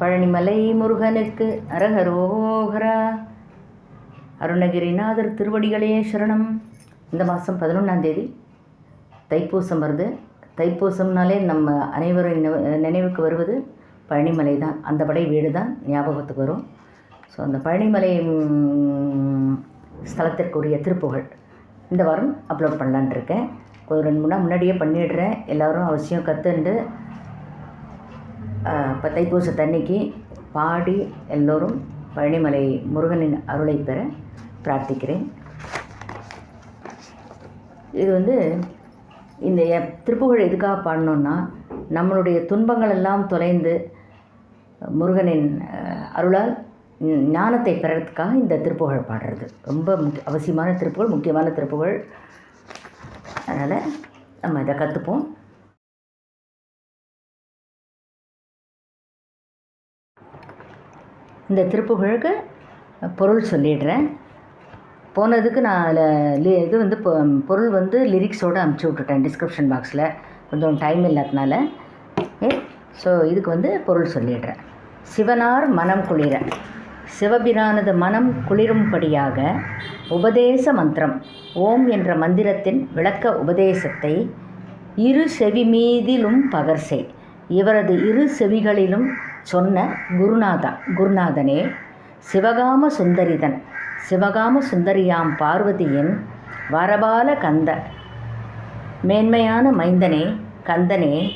பழனிமலை முருகனுக்கு அரகரோகரா அருணகிரிநாதர் திருவடிகளே சரணம். இந்த மாதம் பதினொன்றாம் தேதி தைப்பூசம் வருது. தைப்பூசம்னாலே நம்ம அனைவரும் நினைவுக்கு வருவது பழனிமலை தான். அந்த படை வீடு தான் ஞாபகத்துக்கு வரும். ஸோ அந்த பழனிமலை ஸ்தலத்திற்குரிய திருப்புகழ். இந்த வாரம் அப்லோட் பண்ணலான்னு இருக்கேன். ஒரு ரெண்டு மூணு நாள் முன்னாடியே பண்ணிடுறேன். எல்லோரும் அவசியம் கற்றுண்டு இப்போ தைப்பூச தண்ணிக்கு பாடி எல்லோரும் பழனிமலை முருகனின் அருளை பெற பிரார்த்திக்கிறேன். இது வந்து இந்த எ- திருப்புகழ் எதுக்காக பாடணுன்னா நம்மளுடைய துன்பங்கள் எல்லாம் தொலைந்து முருகனின் அருளால் ஞானத்தை பெறறதுக்காக இந்த திருப்புகழ் பாடுறது. ரொம்ப முக்கிய அவசியமான திருப்புகழ் முக்கியமான திருப்புகழ். அதனால் நம்ம இதை கற்றுப்போம் இந்த திருப்புகழுக்கு பொருள் சொல்லிடுறேன். போனதுக்கு நான் அதில் லி இது வந்து பொருள் வந்து லிரிக்ஸோடு அனுப்பிச்சி விட்டுட்டேன் டிஸ்கிரிப்ஷன் பாக்ஸில் கொஞ்சம் டைம் இல்லாதனால. ஏ ஸோ இதுக்கு வந்து பொருள் சொல்லிடுறேன். சிவனார் மனம் குளிர. சிவபிரானது மனம் குளிரும்படியாக உபதேச மந்திரம். ஓம் என்ற மந்திரத்தின் விளக்க உபதேசத்தை இரு செவி மீதிலும் பகர்சே. இவரது இரு செவிகளிலும் சொன்ன குருநாதா குருநாதனே சிவகாம சுந்தரிதன் சிவகாம சுந்தரியாம் பார்வதியின் வரபால கந்த மேன்மையான மைந்தனே கந்தனே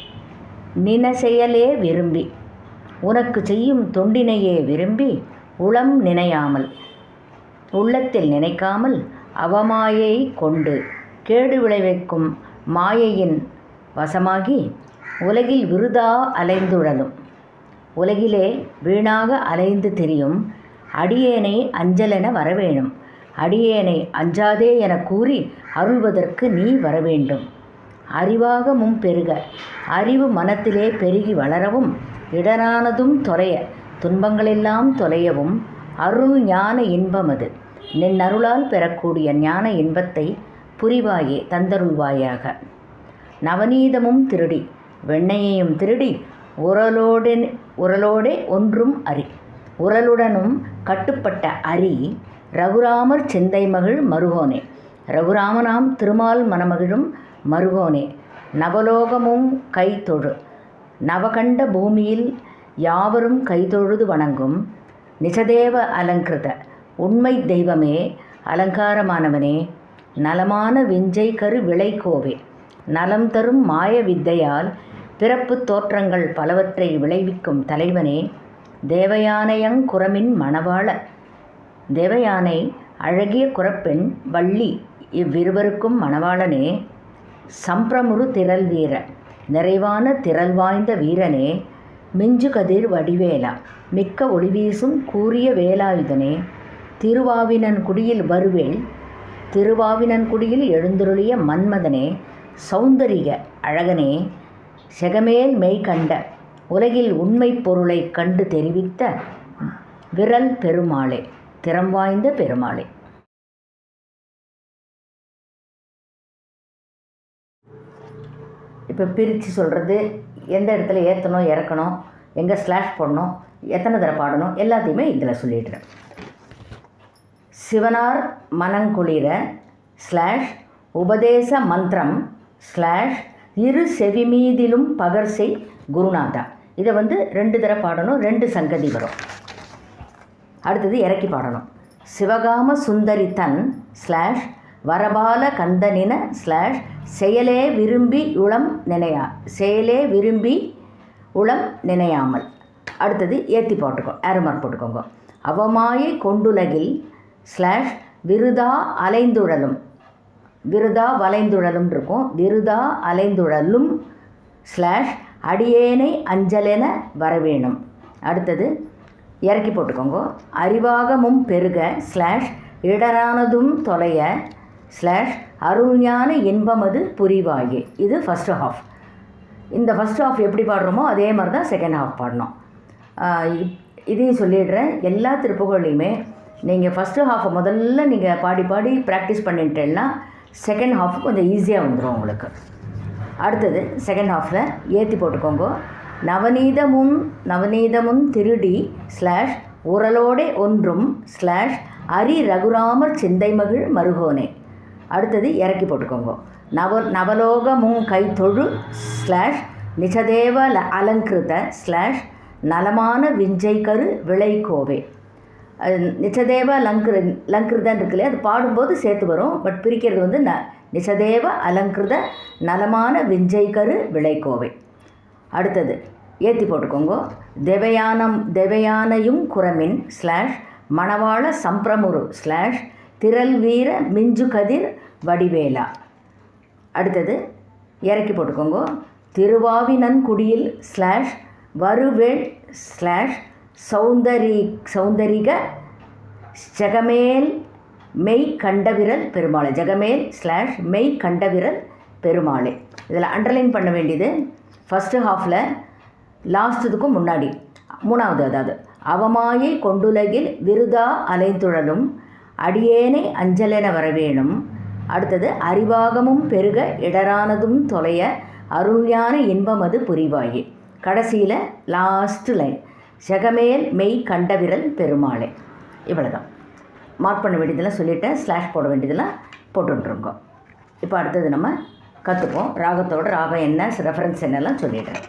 நின செயலே விரும்பி உனக்கு செய்யும் தொண்டினையே விரும்பி உளம் நினையாமல் உள்ளத்தில் நினைக்காமல் அவமாயை கொண்டு கேடு விளைவிக்கும் மாயையின் வசமாகி உலகில் விருதா அலைந்துழலும். உலகிலே வீணாக அலைந்து திரியும் அடியேனை அஞ்சலென வரவேணும். அடியேனை அஞ்சாதே என கூறி அருள்வதற்கு நீ வரவேண்டும். அறிவாக மும் பெருக. அறிவு மனத்திலே பெருகி வளரவும் இடரானதும் தொலைய. துன்பங்களெல்லாம் தொலையவும் அருள் ஞான இன்பம் அது. நின் அருளால் பெறக்கூடிய ஞான இன்பத்தை புரிவாயே தந்தருள்வாயாக. நவநீதமும் திருடி வெண்ணையையும் திருடி உரலோடு உரலோடே ஒன்றும் அறி உரலுடனும் கட்டுப்பட்ட அரி ரகுராமர் சிந்தை மகிழ் மருகோனே. ரகுராமனாம் திருமால் மணமகிழும் மருகோனே. நவலோகமும் கை தொழு நவகண்ட பூமியில் யாவரும் கைதொழுது வணங்கும். நிஜதேவ அலங்கிருத. உண்மை தெய்வமே அலங்காரமானவனே. நலமான விஞ்சை கரு விளைக்கோவே நலம் தரும் மாய வித்தையால் பிறப்பு தோற்றங்கள் பலவற்றை விளைவிக்கும் தலைவனே தேவயானையங்குரமின் மணவாள. தேவயானை அழகிய குரப்பெண் வள்ளி இவ்விருவருக்கும் மணவாளனே சம்பிரமுரு திரள் வீர நிறைவான திரள் வாய்ந்த வீரனே மிஞ்சு கதிர் வடிவேலா மிக்க ஒளிவீசும் கூறிய வேலாயுதனே. திருவாவினன்குடியில் வருவேல் திருவாவினன்குடியில் எழுந்தருளிய மன்மதனே சௌந்தரிய அழகனே. செகமேல் மெய் கண்ட உலகில் உண்மை பொருளை கண்டு தெரிவித்த விரல் பெருமாளே திறம் வாய்ந்த பெருமாளே. இப்போ பிரித்து சொல்கிறது எந்த இடத்துல ஏற்றணும் இறக்கணும் எங்கே ஸ்லாஷ் போடணும் எத்தனை தடவை பாடணும் எல்லாத்தையுமே இதில் சொல்லிடுறேன். சிவனார் மனங்குளிர ஸ்லாஷ் உபதேச மந்திரம் ஸ்லாஷ் இரு செவிமீதிலும் பகர்சை குருநாதா. இதை வந்து ரெண்டு தடவை பாடணும் ரெண்டு சங்கதி வரும். அடுத்தது இறக்கி பாடணும். சிவகாம சுந்தரி தன் ஸ்லாஷ் வரபால கந்தனின ஸ்லாஷ் செயலே விரும்பி உளம் நினையா செயலே விரும்பி உளம் நினையாமல். அடுத்தது ஏற்றி போட்டுக்கோ ஏரமார்க் போட்டுக்கோங்க. அவமாயை கொண்டுலகில் ஸ்லாஷ் விருதா அலைந்துழலும். விருதா வலைந்துழலும் இருக்கும். விருதா அலைந்துழலும் ஸ்லாஷ் அடியேனை அஞ்சலென வரவேணும். அடுத்தது இறக்கி போட்டுக்கோங்க. அறிவாகமும் பெருக ஸ்லாஷ் இடரானதும் தொலைய ஸ்லாஷ் அருள்ஞான இன்பமது புரிவாயே. இது ஃபஸ்ட்டு ஹாஃப் இந்த ஃபஸ்ட் ஹாஃப் எப்படி பாடுறோமோ அதே மாதிரி தான் செகண்ட் ஹாஃப் பாடணும் இப்- இதையும் சொல்லிடுறேன். எல்லா திருப்புகளையுமே நீங்கள் ஃபஸ்ட்டு ஹாஃபை முதல்ல நீங்கள் பாடி பாடி ப்ராக்டிஸ் பண்ணிட்டேன்னா செகண்ட் ஹாஃப் கொஞ்சம் ஈஸியாக வந்துடும் உங்களுக்கு. அடுத்தது செகண்ட் ஹாஃபில் ஏற்றி போட்டுக்கோங்க. நவநீதமும் நவநீதமும் திருடி ஸ்லாஷ் உரலோடே ஒன்றும் ஸ்லாஷ் அரி ரகுராமர் சிந்தை மகிழ் மருகோனே. அடுத்தது இறக்கி போட்டுக்கோங்க. நவ நவலோகமும் கை தொழு ஸ்லாஷ் நிஜதேவ அலங்கிருத ஸ்லாஷ் நலமான விஞ்சை கரு விளை கோவே நிச்சதேவ லங்கிரு அலங்கிருதன் இருக்கு இல்லையா அது பாடும்போது சேர்த்து வரும். பட் பிரிக்கிறது வந்து ந நிச்சதேவ அலங்கிருத நலமான விஞ்சை கரு விளைக்கோவை அடுத்தது ஏற்றி போட்டுக்கோங்க. தேவயானம் தேவயானையும் குரமின் ஸ்லாஷ் மணவாள சம்பிரமுரு ஸ்லாஷ் திரள் வீர மிஞ்சு கதிர் வடிவேலா அடுத்தது இறக்கி போட்டுக்கோங்க. திருவாவினன்குடியில் ஸ்லாஷ் வருவேள் ஸ்லாஷ் சௌந்தரி சௌந்தரிக ஜெகமேல் மெய் கண்டவிரல் பெருமாளே. ஜெகமேல் ஸ்லாஷ் மெய் கண்டவிரல் பெருமாளே. இதில் அண்டர்லைன் பண்ண வேண்டியது ஃபஸ்ட்டு ஹாஃபில் லாஸ்ட்டுக்கும் முன்னாடி. மூணாவது அதாவது அவமாயை கொண்டுலகில் விருதா அலைந்துழலும் அடியேனை அஞ்சலென வரவேணும். அடுத்தது அறிவாகமும் பெருக இடரானதும் தொலைய அருள்ஞான இன்பமது புரிவாயே. கடைசியில் லாஸ்ட் லைன் ஜெகமேல் மெய் கண்டவிரல் பெருமாளே. இவ்வளோதான் மார்க் பண்ண வேண்டியதெல்லாம் சொல்லிவிட்டேன் ஸ்லாஷ் போட வேண்டியதெல்லாம் போட்டுட்ருங்க இப்போ அடுத்தது நம்ம கற்றுப்போம் ராகத்தோட ராகம் என்ன ரெஃபரன்ஸ் என்னெல்லாம் சொல்லிடுறேன்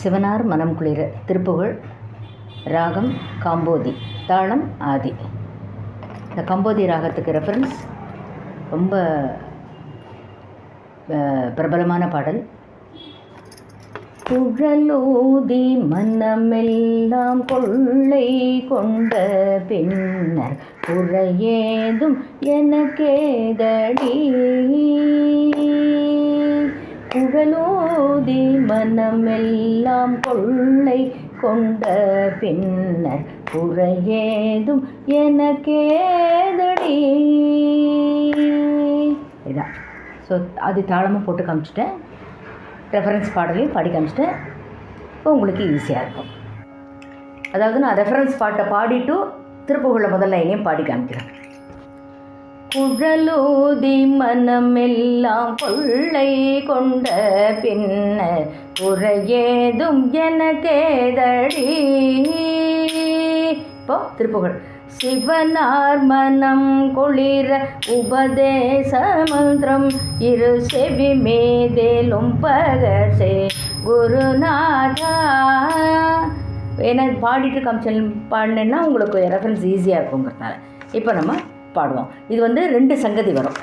சிவனார் மனம் குளிர திருப்புகழ் ராகம் காம்போதி தாளம் ஆதி. இந்த கம்போதி ராகத்துக்கு ரெஃபரன்ஸ் ரொம்ப பிரபலமான பாடல். குழலூதி மனமெல்லாம் கொள்ளை கொண்ட பின்னர் குறையேதும் எனக்கேதடி. குழலூதி மனமெல்லாம் கொள்ளை கொண்ட பின்னர் குறையேதும் எனக்கேதடி. இதான். ஸோ அது தாளமாக போட்டு காமிச்சிட்டேன். ரெஃபரன்ஸ் பாடலையும் பாடி காமிச்சிட்டேன். இப்போ உங்களுக்கு ஈஸியாக இருக்கும். அதாவது நான் ரெஃபரன்ஸ் பாட்டை பாடிட்டு திருப்புகழ முதல் லைனையும் பாடி காமிக்கிறேன். குழலூதி மனமெல்லாம் கொள்ளை கொண்ட பின்ன குறையேதும் கேதடி இப்போ திருப்புகழ். சிவனார் மனம் குளிர உபதேச மந்திரம் இரு செவி மேதேலும் பகசே குருநாதா. ஏன்னா பாடிட்டு காமிச்சல் பாடினேன்னா உங்களுக்கு ரெஃபரன்ஸ் ஈஸியாக இருக்குங்கிறதுனால. இப்போ நம்ம பாடுவோம். இது வந்து ரெண்டு சங்கதி வரும்.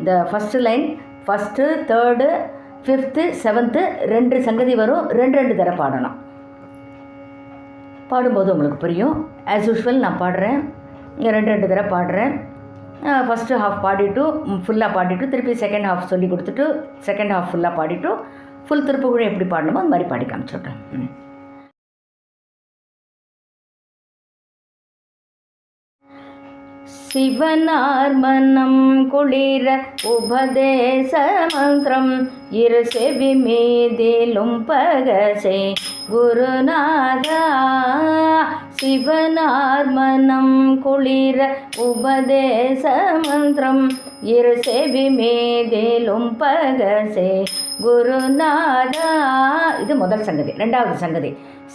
இந்த first line first third fifth seventh ரெண்டு சங்கதி வரும். ரெண்டு ரெண்டு தடவை பாடணும். பாடும்போது உங்களுக்கு புரியும். ஆஸ் யூஷுவல் நான் பாடுறேன். ரெண்டு ரெண்டு தடவை பாடுறேன். ஃபஸ்ட்டு ஹாஃப் பாடிட்டு ஃபுல்லாக பாடிட்டு திருப்பி செகண்ட் ஹாஃப் சொல்லி கொடுத்துட்டு செகண்ட் ஹாஃப் ஃபுல்லாக பாடிட்டு ஃபுல் திருப்புகழும் எப்படி பாடணுமோ அந்த மாதிரி பாடி காமிச்சுட்றேன். ம். சிவனார் மனம் குளிர உபதேச மந்திரம் இரு செவி மீதிலும் பகசே குருநாதா சிவனார் மனம் குளிர உபதேச மந்திரம். இரு செவி மேதேலும் பகசே. குருநாதா இது முதல் சங்கதி ரெண்டாவது சங்கதி.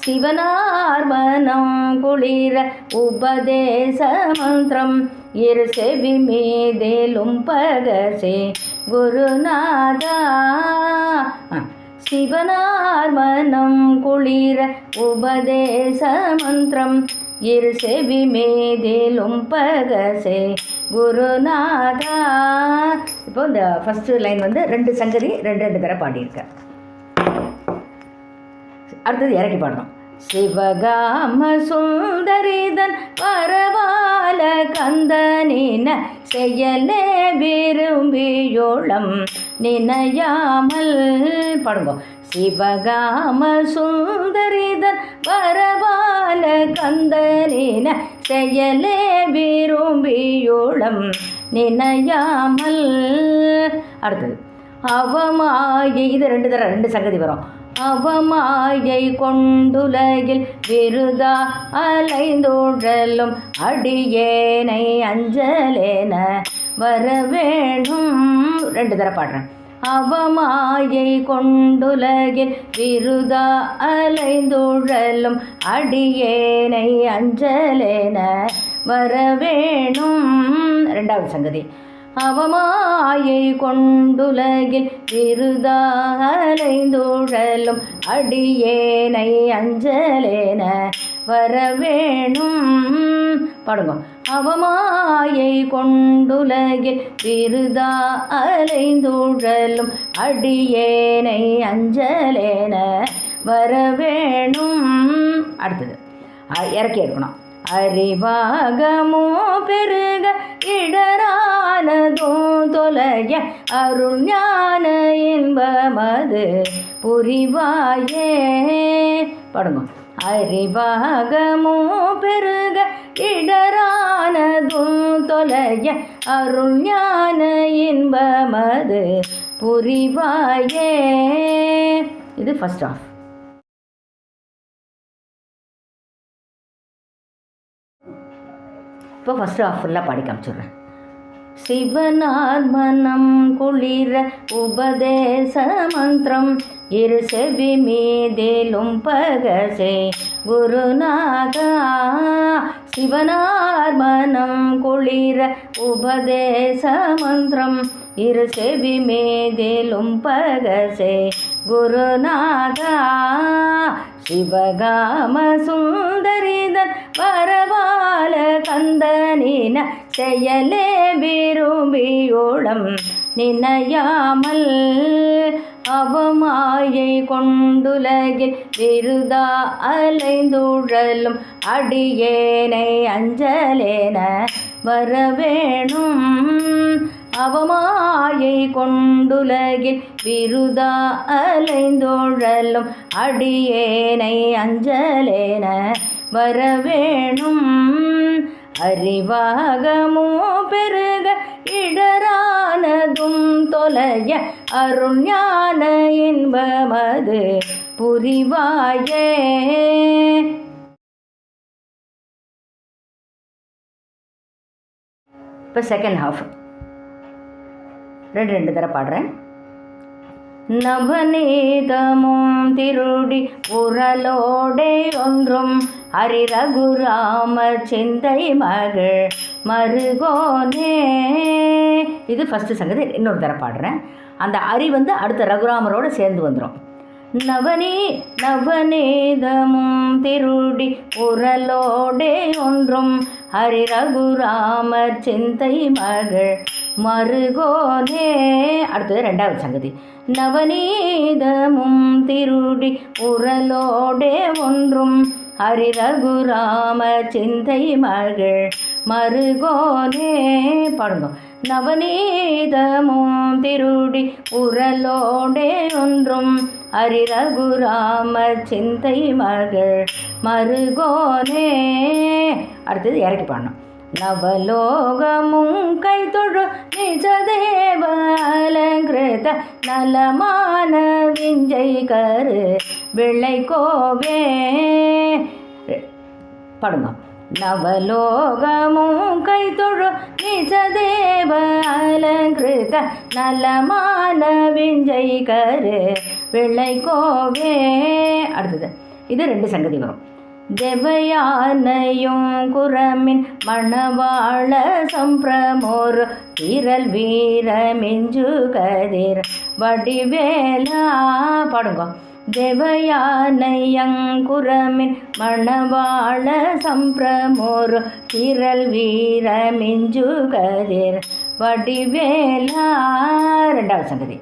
சிவனார் மனம் குளிர உபதேச மந்திரம். இரு செவி மேதேலும் பகசே. குருநாதா சிவனார் மனம் குளிர உபதேச மந்திரம். இரு செவி மேதேலும் பகசே குருநாதா. இப்போ இந்த ஃபஸ்ட்டு லைன் வந்து ரெண்டு சங்கதி ரெண்டு ரெண்டு தடவை பாடியிருக்கேன் அடுத்தது இறக்கி பாடணும். சிவகாம சுந்தரிதன் பரவால கந்தனின செயலே விரும்பியோளம் நினையாமல். பாடுங்க. சிவகாம சுந்தரிதன் பரவால கந்தனின செயலே விரும்பியோளம் நினையாமல். அடுத்தது. அவமாயை இது ரெண்டு தர ரெண்டு சங்கதி வரும். அவமாயை கொண்டுலகில் விருதா அலைந்தோழலும் அடியேனை அஞ்சலேன வர வேணும் ரெண்டு தர பாடுறேன். அவமாயை கொண்டுலகில் விருதா அலைந்துழலும் அடியேனை அஞ்சலேன வர வேணும் ரெண்டாவது சங்கதி. அவமாயை கொண்டுலகில் விருதாலைந்துழலும் அடியேனை அஞ்சலேன வரவேணும். பாடுங்க. அவமாயை கொண்டுலகில் விருதா அலைந்துழலும் அடியேனை அஞ்சலேன வரவேணும். அடுத்தது. இறக்கி எடுக்கணும் அறிவாகமோ பெருக இடரானதும் தொலைய அருள்ஞான இன்பமது புரிவாயே. படுங்க. அறிவாகமோ பெருக இடரானதும் தொலைய அருள்ஞான இன்பமது புரிவாயே. இது ஃபஸ்ட் ஆஃப் இப்போ ஃபஸ்ட்டு ஆஃப் ஃபுல்லாக பாடி காமிச்சிடுறேன் சிவனார் மனம் குளிர உபதேச மந்திரம் இரு செவி மீதிலும் பகசே குருநாதா சிவனார் மனம் குளிர உபதேச மந்திரம் இரு செவி மீதிலும் பகசே குருநாதா சிவகாம சுந்தரிதன் பரவால கந்தனின செயலே விரும்பியோளம் நினையாமல் அவமாயை கொண்டுலகில் விருதா அலைந்துழலும் அடியேனை அஞ்சலேன வரவேணும் அவமாயை கொண்டுலகில் விருதா அலைந்தோழலும் அடியேனை அஞ்சலேன வரவேணும். அறிவாகமோ பெருக இடரானதும் தொலைய அருள் ஞான இன்பமது புரிவாயே. இப்போ செகண்ட் ஹாஃப் ரெண்டு ரெண்டு தடவை பாடுறேன். நவநீதமும் திருடி உரலோடே ஒன்றும் ஹரி ரகுராம சிந்தை மகள் மருகோனே. இது ஃபஸ்ட்டு சங்கதி இன்னொரு தர பாடுறேன். அந்த அரி வந்து அடுத்த ரகுராமரோடு சேர்ந்து வந்துடும் நவனி நவநீதமும் திருடி உரலோடே ஒன்றும் ஹரி ரகுராமர் சிந்தை மகள் மறுகோனே அடுத்தது ரெண்டாவது சங்கதி. நவநீதமும் திருடி உரலோடே ஒன்றும் ஹரி ரகுராம சிந்தை மகள் மறுகோனே பாடுங்க. நவநீதமும் திருடி உரலோடே ஒன்றும் ஹரி ரகுராம சிந்தை மகள் மறுகோனே அடுத்தது இறக்கி பாடணும். நவலோகமும் தொழு நிஜதேவ அலங்கிருத நலமான விஞ்சை கரு விளை கோவே பாடுங்க. நவலோகமும் கை தொழு நிஜதேவ அலங்கிருத நலமான விஞ்சை கரு வெள்ளைக்கோவே. அடுத்தது. இது ரெண்டு சங்கதி வரும். தெவையானையும் குரமின் மணவாள சம்பிரமோர் வீரல் வீரமிஞ்சு கதிர் வடிவேலா. பாடுங்க. தேவயானையங்குரமின் மணவாள சம்பிரமோர் திரள் வீரமிஞ்சு கதிர் வடிவேலா. ரெண்டாவது சங்கதி.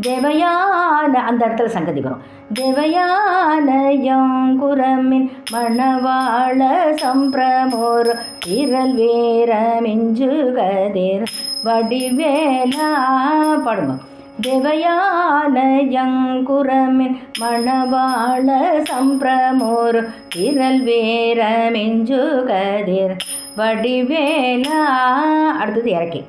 தேவயான அந்த இடத்துல சங்கதி வரும். தேவயானயங்குரமின் மணவாள சம்பிரமோர் திரள் வீர மிஞ்சு கதிர் வடிவேலா பாடுங்க. தேவயானயங்குரமின் மணவாள சம்பிரமோர் திரள் வீரமிஞ்சு கதிர் வடிவேலா. அடுத்தது இறக்கி.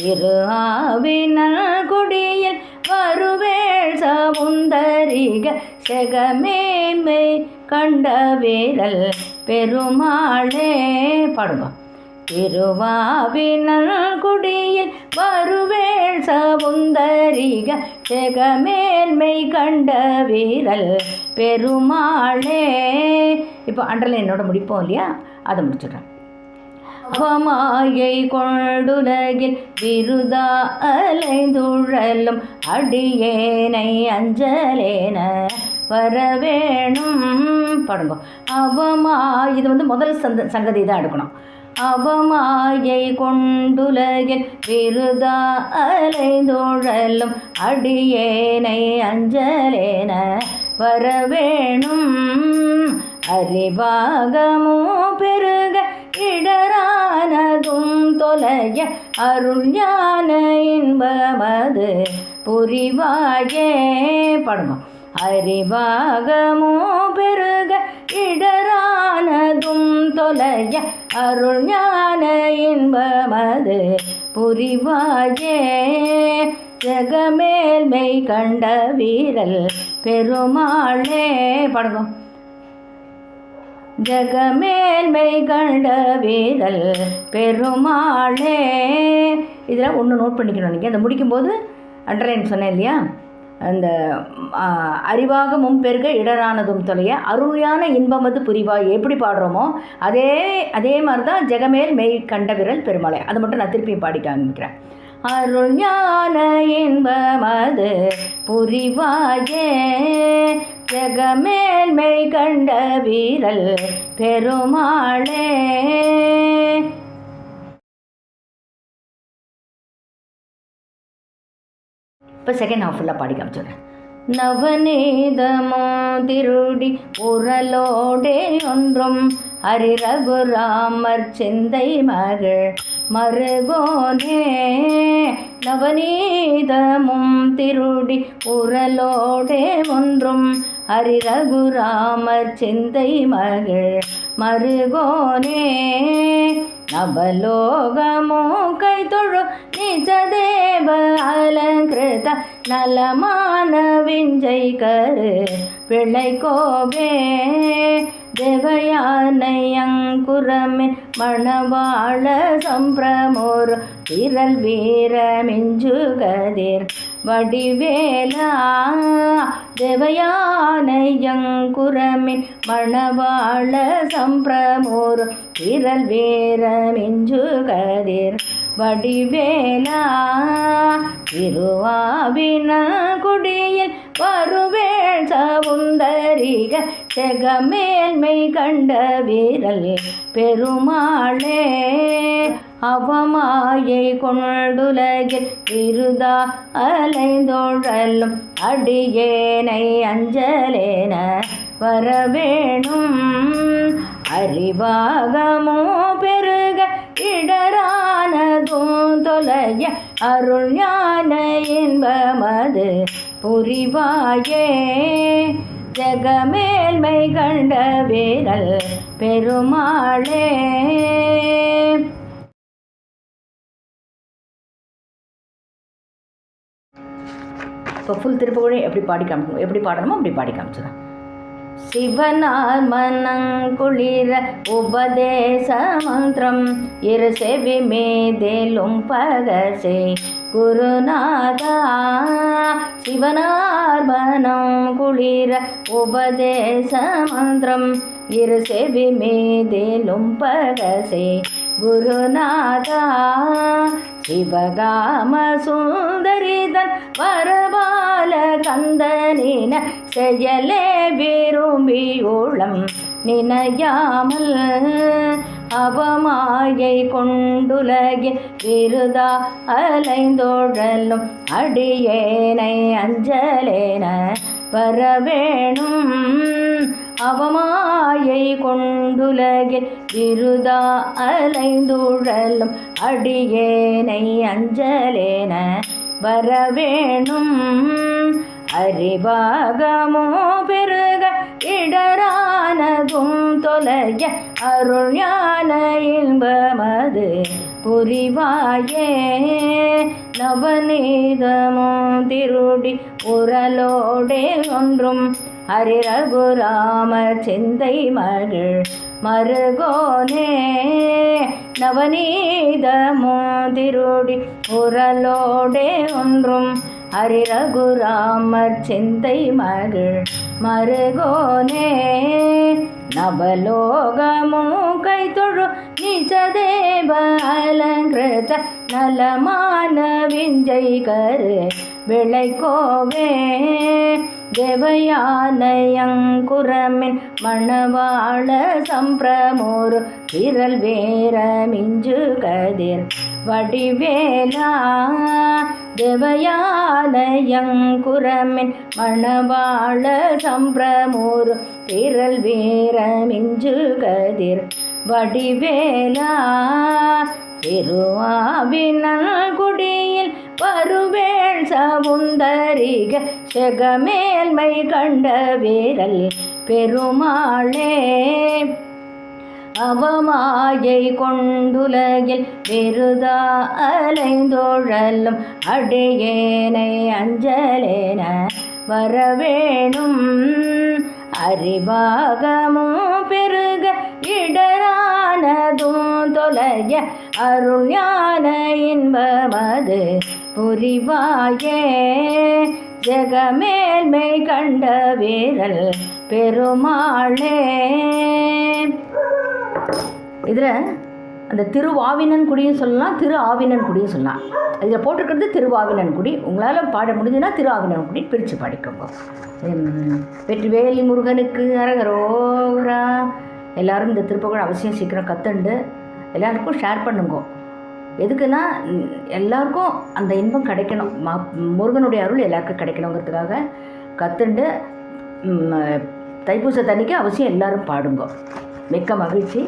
இரு ஆவினல் குடியில் வருவேள் சமுந்தரிக செகமேமை கண்ட வீரல் பெருமாளே. பாடுங்க. திருவாவினல் குடியில் வருவேள் சவுந்தரிக ஜெகமேன்மை கண்ட வீரல் பெருமாளே. இப்போ அண்டர்லைன் என்னோட முடிப்போம் இல்லையா? அதை முடிச்சிடுறேன். அற்பமாயை கொண்டுலகில் விருதா அலைந்துழலும் அடியேனை அஞ்சலேன வரவேணும். பாடுங்க. அவமா இது வந்து முதல் சந்த சங்கதி தான் எடுக்கணும் அவமாயை கொண்டுலகில் விருதா அலைந்துழலும் அடியேனை அஞ்சலேன வரவேணும். அறிவாகமோ பெருக இடரானதும் தொலைய அருள் ஞான இன்பமது புரிவாயே. படமா. அறிவாகமோ பெருக இடரானதும் தொலைய அருள் ஞான இன்பமது புரிவாயே. ஜெகமேல்மை கண்ட வீரல் பெருமாளே. படகம் ஜெகமேல்மை கண்ட வீரல் பெருமாளே. இதில் ஒன்று நோட் பண்ணிக்கணும் நீங்கள் அந்த முடிக்கும்போது அண்டர்லைன் சொன்னேன் இல்லையா? அந்த அறிவாகமும் பெருக இடரானதும் தொலைய அருளியான இன்பமது புரிவாய். எப்படி பாடுறோமோ அதே அதே மாதிரி தான் ஜெகமேல் மெய் கண்ட விரல் பெருமாளை. அதை மட்டும் நான் திருப்பியும் பாடிக்க ஆரம்பிக்கிறேன். அருள் ஞான இன்பமது புரிவாயே. ஜெகமேல் கண்ட வீரல் பெருமாளே. இப்போ செகண்ட் ஹாஃப் ஃபுல்லாக பாடி காமிச்சிடுறேன். நவநீதமோ திருடி உரலோடே ஒன்றும் ஹரி ரகுராமர் சிந்தை மகள் மருகோனே நவநீதமும் திருடி உரலோடே ஒன்றும் ஹரிரகுராமர் சிந்தை மகள் மருகோனே நவலோகமோ கைதொழு நிஜதேவ அலங்கிருத நலமான விஞ்சை கரு. பிள்ளை கோவே தேவயானையங்குரமே மணவாழ சம்பிரமோர் விரல் வீரமிஞ்சுகதிர் வடிவேலா. தேவயானையங்குரமே மணவாழ சம்பிரமோர் விரல் வீரமிஞ்சுகதிர் வடிவேலா திருவாவின குடியில் வருவேள் சவுந்தரிக செகமேல்மை கண்ட வீரல் பெருமாளே. அவமாயை கொண்டுலகில் விருதா அலைந்தோழலும் அடியேனை அஞ்சலேன வரவேணும். அறிவாகமோ பெருக இடரானதும் தொலைய அருள் ஞான இன்பமது புரிவாயே. ஜெகமேல்மை கண்ட வீரல் பெருமாளே. இப்போ ஃபுல் திருப்புகழை எப்படி பாடி காமிக்கணும்? எப்படி பாடணுமோ அப்படி பாடி காமிச்சிடும் சிவனால் மனங்குளிர உபதேச மந்திரம் இரு செவி மேதேலும் பகசே குருநாதா. சிவனார் மனம் குளிர உபதேச மந்திரம் இரு செவி மேதேலும் பகசே குருநாதா சிவகாம சுந்தரிதன் வரபால கந்தனின செயலே விரும்பி உளம் நினையாமல் அவமாயை கொண்டுலகில் விருதா அலைந்தோழலும் அடியேனை அஞ்சலேன வரவேணும். அவமாயை கொண்டுலகில் விருதா அலைந்துழலும் அடியேனை அஞ்சலேன வரவேணும். அறிவாகமோ பெருக இடரானதும் தொலைய அருள்யான இன்பமது புரிவாயே. நவநீதமும் திருடி உரலோடே ஒன்றும் ஹரி ரகுராம சிந்தை மகள் மருகோனே நவநீதமோ திருடி உரலோடே ஒன்றும். ஹரி ரகுராமர் சிந்தை மகள் மருகோனே நவலோகமோ கை தொழு நிஜதேவ அலங்கிருத நலமான விஞ்சை கரு விளைக்கோவே தேவயானயங்குரமின் மணவாள சம்பிரமோரு விரல் வேர மிஞ்சு கதிர் வடிவேலா. தேவயானயங்குரமின் மணவாள சம்பிரமோரு திரல் வேர மிஞ்சு கதிர் வடிவேலா. திருவாவினல் குடிய உந்தரிக செகமேல்மை கண்ட வீரல் பெருமாளே. அவமாயை கொண்டுலகில் விருதா அலைந்தோழலும் அடியேனை அஞ்சலேன வரவேணும். அறிவாகமும் பெருக இடரானதும் தொலைய அருள் ஞான இன்பமது புரிவாயே. ஜெகமேல்மை கண்ட வீரல் பெருமாளே. இதில் அந்த திருவாவினன்குடியும் சொல்லலாம் திரு ஆவினன்குடியும் சொல்லலாம். இதில் போட்டிருக்கிறது திருவாவினன்குடி உங்களால் பாட முடிஞ்சுன்னா திரு ஆவினன்குடி பிரித்து படிக்கோங்க. வெற்றிவேலி முருகனுக்கு அரகரோரா. எல்லோரும் இந்த திருப்புகழ் அவசியம் சீக்கிரம் கற்றுண்டு எல்லாருக்கும் ஷேர் பண்ணுங்க. எதுக்குன்னா எல்லாருக்கும் அந்த இன்பம் கிடைக்கணும். மா முருகனுடைய அருள் எல்லாருக்கும் கிடைக்கணுங்கிறதுக்காக கற்றுண்டு தைப்பூச தண்ணிக்கு அவசியம் எல்லாரும் பாடுங்க. மிக்க மகிழ்ச்சி.